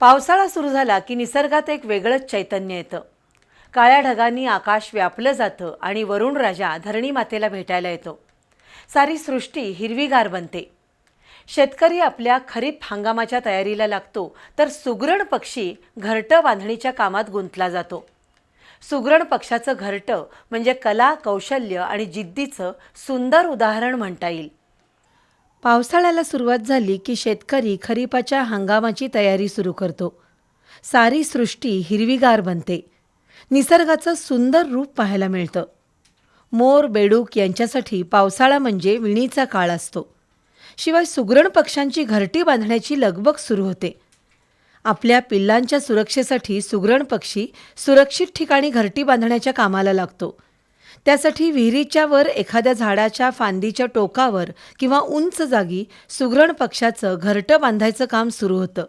पावसाळा सुरू झाला की निसर्गात एक वेगळंच चैतन्य येतं. काळ्या ढगांनी आकाश व्यापलं जातं आणि वरुण राजा धरणी मातेला भेटायला येतो. सारी सृष्टी हिरवीगार बनते. शेतकरी आपल्या खरीप हंगामाच्या तयारीला लागतो तर सुगरण पक्षी घरटं बांधणीच्या कामात गुंतला जातो. सुगरण पक्षाचं घरटं म्हणजे कला कौशल्य आणि जिद्दीचं सुंदर उदाहरण म्हणता येईल. पावसाळ्याला सुरुवात झाली की शेतकरी खरीपाच्या हंगामाची तयारी सुरू करतो. सारी सृष्टी हिरवीगार बनते. निसर्गाचं सुंदर रूप पाहायला मिळतं. मोर बेडूक यांच्यासाठी पावसाळा म्हणजे विणीचा काळ असतो. शिवाय सुगरण पक्ष्यांची घरटी बांधण्याची लगबग सुरू होते. आपल्या पिल्लांच्या सुरक्षेसाठी सुगरण पक्षी सुरक्षित ठिकाणी घरटी बांधण्याच्या कामाला लागतो. त्यासाठी विहिरीच्या वर एखाद्या झाडाच्या फांदीच्या टोकावर किंवा उंच जागी सुगरण पक्षाचं घरटं बांधायचं काम सुरू होतं.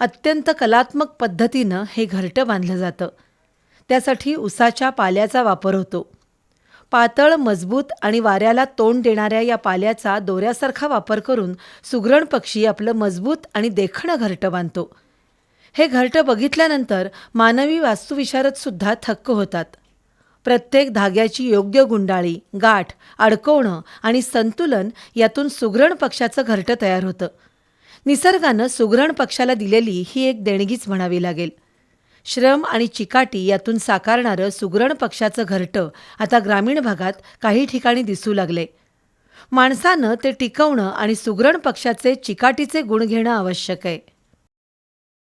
अत्यंत कलात्मक पद्धतीनं हे घरटं बांधलं जातं. त्यासाठी उसाच्या पाल्याचा वापर होतो. पातळ मजबूत आणि वाऱ्याला तोंड देणाऱ्या या पाल्याचा दोऱ्यासारखा वापर करून सुगरण पक्षी आपलं मजबूत आणि देखणं घरटं बांधतो. हे घरटं बघितल्यानंतर मानवी वास्तुविशारदसुद्धा थक्क होतात. प्रत्येक धाग्याची योग्य गुंडाळी गाठ अडकवणं आणि संतुलन यातून सुगरण पक्षाचं घरटं तयार होतं. निसर्गानं सुगरण पक्षाला दिलेली ही एक देणगीच म्हणावी लागेल. श्रम आणि चिकाटी यातून साकारणारं सुगरण पक्षाचं घरटं आता ग्रामीण भागात काही ठिकाणी दिसू लागले. माणसानं ते टिकवणं आणि सुगरण पक्षाचे चिकाटीचे गुण घेणं आवश्यक आहे.